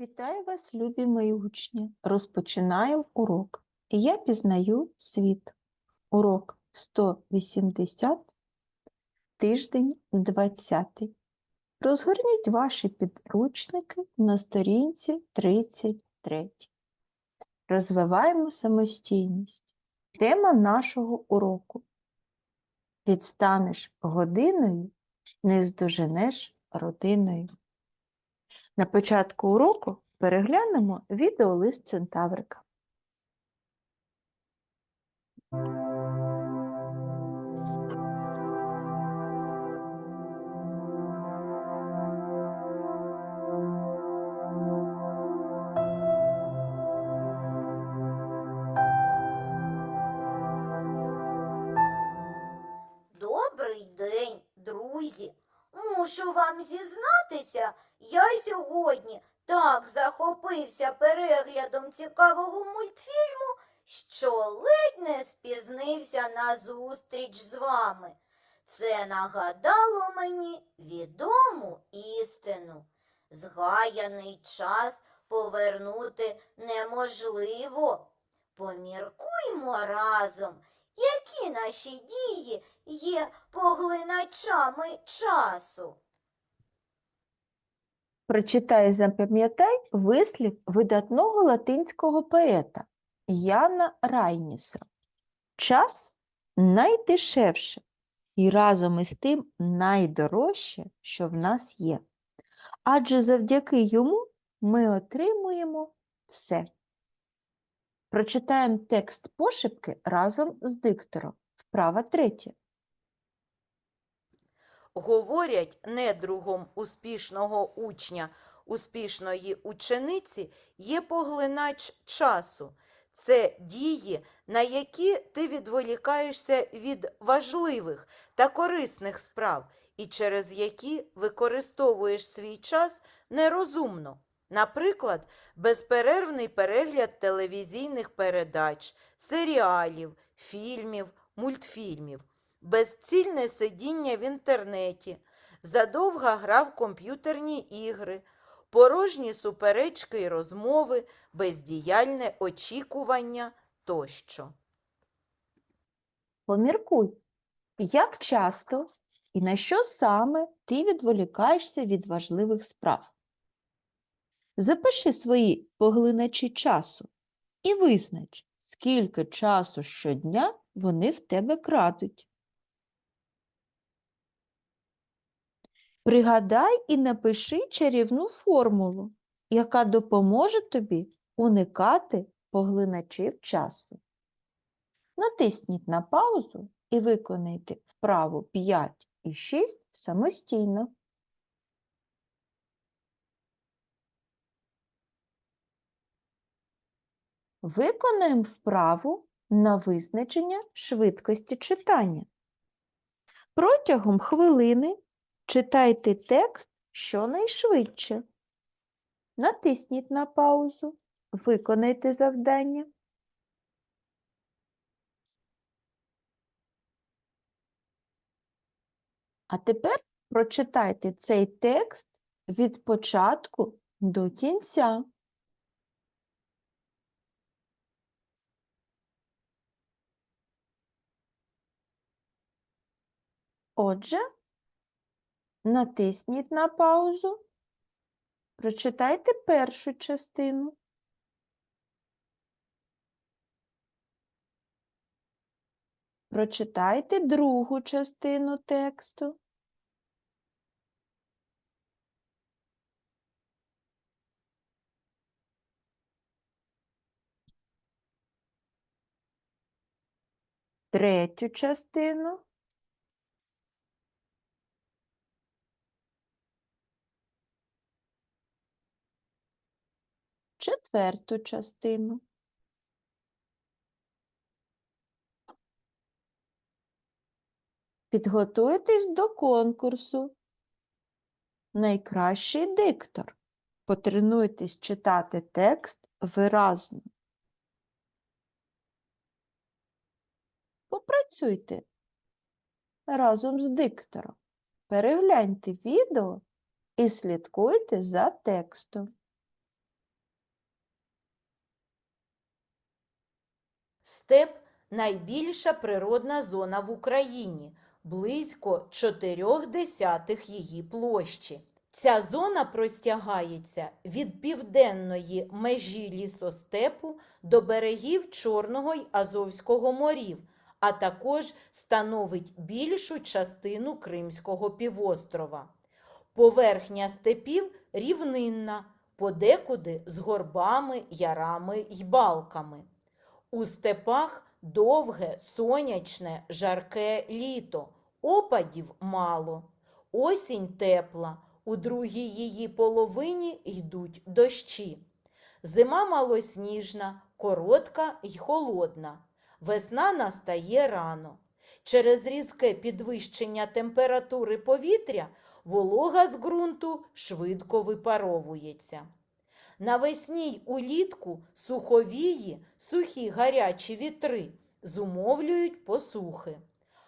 Вітаю вас, любі мої учні! Розпочинаємо урок. І я пізнаю світ. Урок 180, тиждень 20. Розгорніть ваші підручники на сторінці 33. Розвиваємо самостійність. Тема нашого уроку. Відстанеш годиною, не здоженеш родиною. На початку уроку переглянемо відеолист Центаврика. Добрий день, друзі. Мушу вам зізнатися, я сьогодні так захопився переглядом цікавого мультфільму, що ледь не спізнився на зустріч з вами. Це нагадало мені відому істину. Згаяний час повернути неможливо. Поміркуймо разом, які наші дії є поглиначами часу. Прочитай і запам'ятай вислів видатного латинського поета Яна Райніса. Час найдешевше і разом із тим найдорожче, що в нас є. Адже завдяки йому ми отримуємо все. Прочитаємо текст пошепки разом з диктором. Вправа третя. Говорять недругом успішного учня, успішної учениці є поглинач часу. Це дії, на які ти відволікаєшся від важливих та корисних справ, і через які використовуєш свій час нерозумно. Наприклад, безперервний перегляд телевізійних передач, серіалів, фільмів, мультфільмів безцільне сидіння в інтернеті, задовга гра в комп'ютерні ігри, порожні суперечки й розмови, бездіяльне очікування тощо. Поміркуй, як часто і на що саме ти відволікаєшся від важливих справ. Запиши свої поглиначі часу і визнач, скільки часу щодня вони в тебе крадуть. Пригадай і напиши чарівну формулу, яка допоможе тобі уникати поглиначів часу. Натисніть на паузу і виконайте вправу 5 і 6 самостійно. Виконаємо вправу на визначення швидкості читання. Протягом хвилини читайте текст щонайшвидше. Натисніть на паузу, виконайте завдання. А тепер прочитайте цей текст від початку до кінця. Отже, натисніть на паузу, прочитайте першу частину. Прочитайте другу частину тексту. Третю частину. Четверту частину. Підготуйтесь до конкурсу. Найкращий диктор. Потренуйтесь читати текст виразно. Попрацюйте разом з диктором. Перегляньте відео і слідкуйте за текстом. Степ найбільша природна зона в Україні, близько 4 десятих її площі. Ця зона простягається від південної межі лісостепу до берегів Чорного й Азовського морів, а також становить більшу частину Кримського півострова. Поверхня степів рівнинна, подекуди з горбами, ярами й балками. У степах довге, сонячне, жарке літо, опадів мало. Осінь тепла, у другій її половині йдуть дощі. Зима малосніжна, коротка й холодна. Весна настає рано. Через різке підвищення температури повітря волога з ґрунту швидко випаровується. Навесні й улітку суховії, сухі гарячі вітри зумовлюють посухи.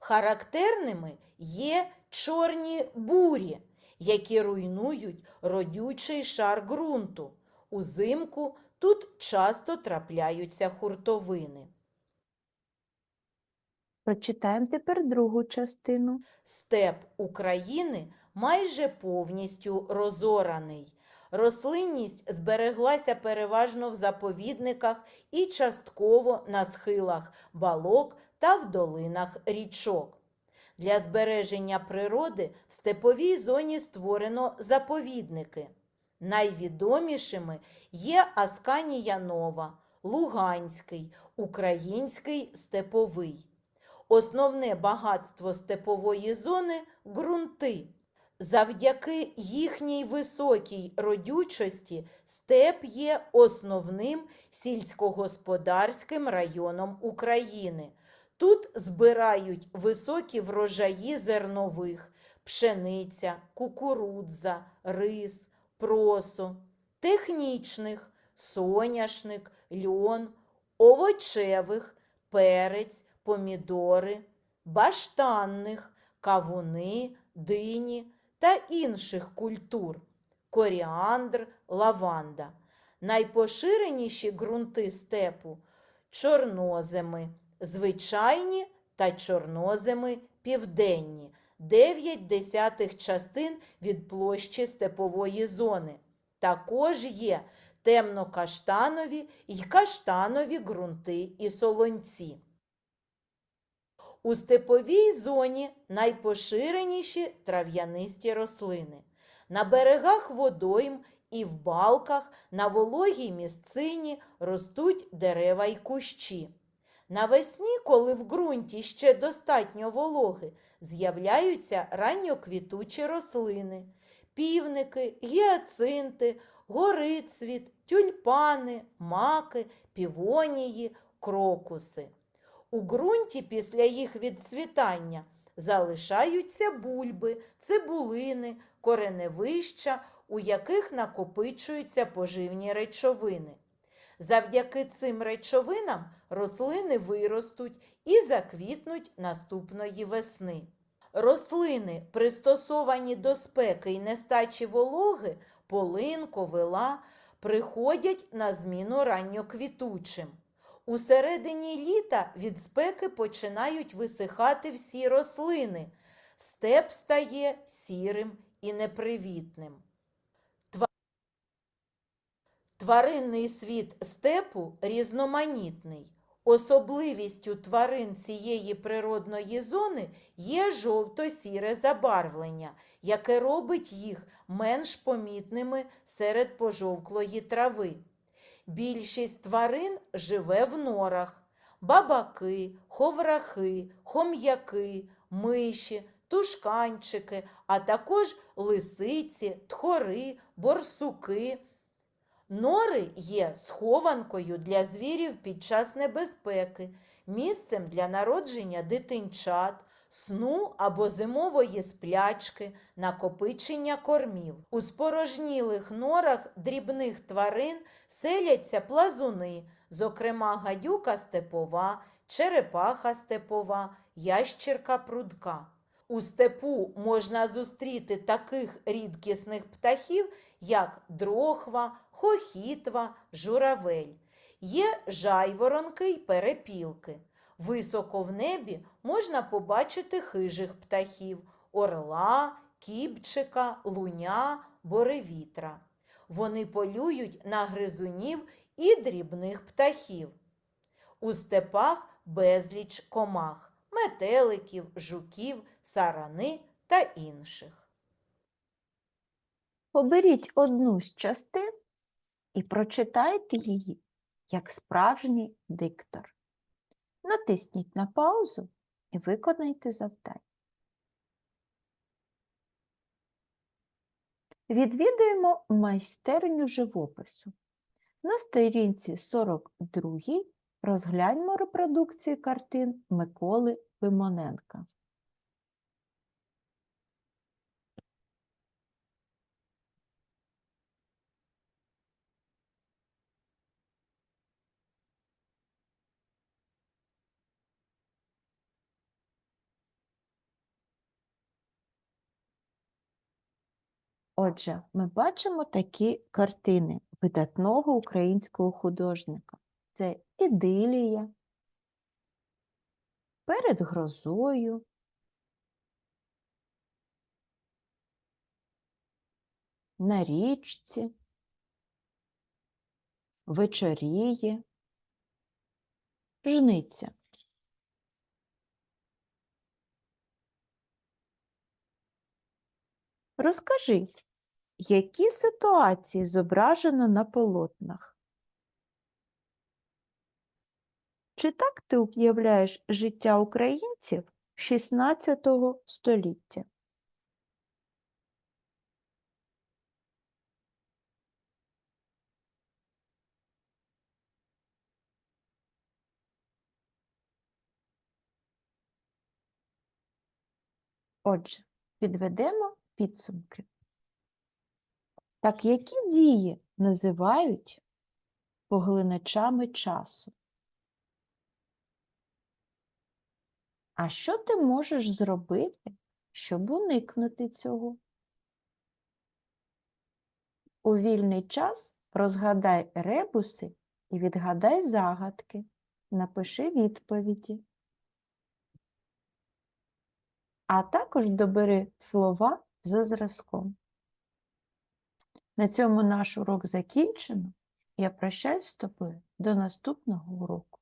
Характерними є чорні бурі, які руйнують родючий шар ґрунту. Узимку тут часто трапляються хуртовини. Прочитаємо тепер другу частину. Степ України майже повністю розораний. Рослинність збереглася переважно в заповідниках і частково на схилах балок та в долинах річок. Для збереження природи в степовій зоні створено заповідники. Найвідомішими є Асканія Нова, Луганський, Український степовий. Основне багатство степової зони ґрунти. Завдяки їхній високій родючості степ є основним сільськогосподарським районом України. Тут збирають високі врожаї зернових, пшениця, кукурудза, рис, просо, технічних, соняшник, льон, овочевих, перець, помідори, баштанних, кавуни, дині та інших культур коріандр, лаванда. Найпоширеніші ґрунти степу чорноземи, звичайні та чорноземи південні, 9 десятих частин від площі степової зони. Також є темнокаштанові й каштанові ґрунти і солонці. У степовій зоні найпоширеніші трав'янисті рослини. На берегах водойм і в балках на вологій місцині ростуть дерева й кущі. Навесні, коли в ґрунті ще достатньо вологи, з'являються ранньоквітучі рослини, півники, гіацинти, горицвіт, тюльпани, маки, півонії, крокуси. У ґрунті після їх відцвітання залишаються бульби, цибулини, кореневища, у яких накопичуються поживні речовини. Завдяки цим речовинам рослини виростуть і заквітнуть наступної весни. Рослини, пристосовані до спеки і нестачі вологи, полин, ковила, приходять на зміну ранньоквітучим. У середині літа від спеки починають висихати всі рослини. Степ стає сірим і непривітним. Тваринний світ степу різноманітний. Особливістю тварин цієї природної зони є жовто-сіре забарвлення, яке робить їх менш помітними серед пожовклої трави. Більшість тварин живе в норах. Бабаки, ховрахи, хом'яки, миші, тушканчики, а також лисиці, тхори, борсуки. Нори є схованкою для звірів під час небезпеки, місцем для народження дитинчат, сну або зимової сплячки, накопичення кормів. У спорожнілих норах дрібних тварин селяться плазуни, зокрема гадюка степова, черепаха степова, ящірка прудка. У степу можна зустріти таких рідкісних птахів, як дрохва, хохітва, журавель. є жайворонки й перепілки. Високо в небі можна побачити хижих птахів орла, кібчика, луня, боревітра. Вони полюють на гризунів і дрібних птахів. У степах безліч комах, метеликів, жуків, сарани та інших. Оберіть одну з частин і прочитайте її як справжній диктор. Натисніть на паузу і виконайте завдання. Відвідуємо майстерню живопису. На сторінці 42 розгляньмо репродукції картин Миколи Пимоненка. Отже, ми бачимо такі картини видатного українського художника. Це ідилія, перед грозою, на річці, вечоріє, жниця. Розкажи, які ситуації зображено на полотнах? Чи так ти уявляєш життя українців 16 століття? Отже, підведемо підсумки. Так які дії називають поглиначами часу? А що ти можеш зробити, щоб уникнути цього? У вільний час розгадай ребуси і відгадай загадки. Напиши відповіді. А також добери слова за зразком. На цьому наш урок закінчено. Я прощаюсь з тобою до наступного уроку.